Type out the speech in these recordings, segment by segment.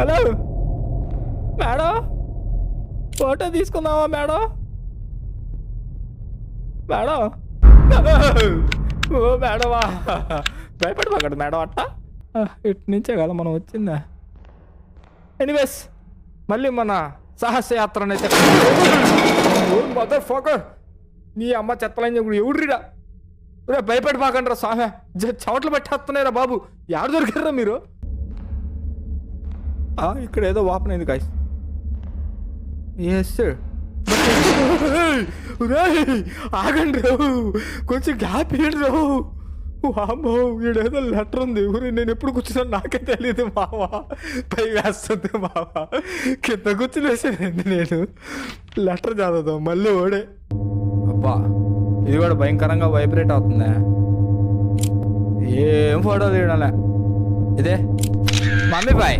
Hello? Madam? Photo తీసుకుందామా madam? Madam? ఓ మేడమా భయపడిపోకండి మేడం అట్ట. ఇటు నుంచే కదా మనం వచ్చిందా? ఎనీవేస్ మళ్ళీ మన సాహసయాత్రనైతే మదర్ ఫోకర్ నీ అమ్మ చెత్తలని చెప్పి ఎవడ్రిరా? రే భయపడిపోకండి రా స్వామి. జ- పెట్టేస్తున్నాయి రా బాబు. ఎవరు దొరికారా మీరు? ఇక్కడ ఏదో వాపన్ అయింది గాయస్ ఎస్ సార్ ఆగండి రావు కొంచెం గ్యాప్ ఇయ్యండి రావు ఈడేదో లెటర్ ఉంది. ఊరి నేను ఎప్పుడు కూర్చున్నా నాకే తెలియదు మావా. పై వేస్తుంది మావా. కింద కూర్చుని వేసేది నేను? లెటర్ చదువుతాం మళ్ళీ ఓడే. అబ్బా ఇది కూడా భయంకరంగా వైబ్రేట్ అవుతుంది. ఏం ఫోటో తీయడంలే. ఇదే మమ్మీ బాయ్.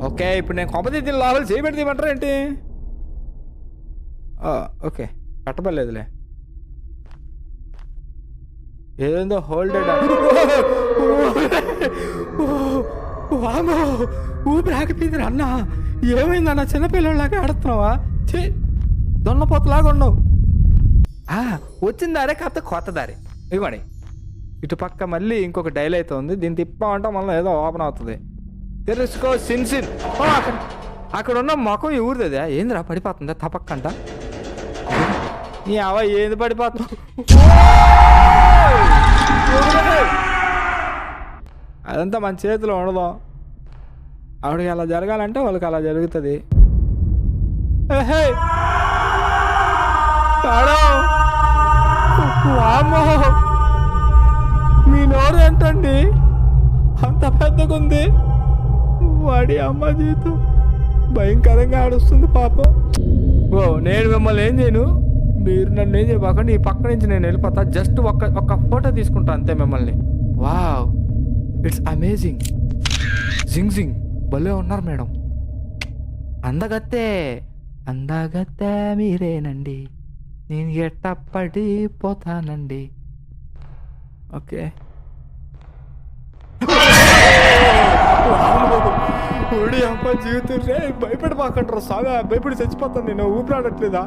ఓకే ఇప్పుడు నేను కొంప తీసి లోపల చేయబెట్టి తీయమంటారా ఏంటి ఓకే కట్టబడలేదులే. ఏదో హోల్డెడ్ వామో ఊపిరి ఆగిపోయింది అన్న ఏమైంది అన్న. చిన్నపిల్లలాగా ఆడుతున్నావా? ఛీ దొన్నపోతలాగా ఉండవు ఆ, వచ్చిన దారే కాస్త కొత్త దారి. ఇవ్వండి. ఇటు పక్క మళ్ళీ ఇంకొక డైల్ అయితే ఉంది. దీన్ని తిప్పామంటే మళ్ళీ ఏదో ఓపెన్ అవుతుంది. తెలుసుకో సిన్ సిన్ ఓ, అక్కడ అక్కడ ఉన్న మొఖం ఎవరిది ఏందిరా పడిపోతుందా? తపక్కంట నీ అవ ఏంది పడిపోతున్నావు అదంతా మన చేతిలో ఉండదు. ఆవిడకి అలా జరగాలంటే వాళ్ళకి అలా జరుగుతుంది. ఏహే! వామ్మో! మీ నోరు ఎంతండి అంత పెద్దగుంది. వాడి అమ్మ జీతం భయంకరంగా ఆడుస్తుంది పాపం. ఓ నేను మిమ్మల్ని ఏం చేయను? మీరు నన్ను ఏం చేయబాకండి ఈ పక్క నుంచి నేను వెళ్ళిపోతా. జస్ట్ ఒక్క ఒక్క ఫోటో తీసుకుంటా అంతే మిమ్మల్ని. Wow it's amazing. జింగ్ జింగ్. భలే ఉన్నారు మేడం. అందగత్తే అందగత్తే మీరేనండి. నేను ఎట్ట పడిపోతానండి ఓకే. ఊడి అమ్మ జీవితం రే భయపడిపోకంటారు సాగా భయపడి చచ్చిపోతాను నేను. ఊపిరాడట్లేదా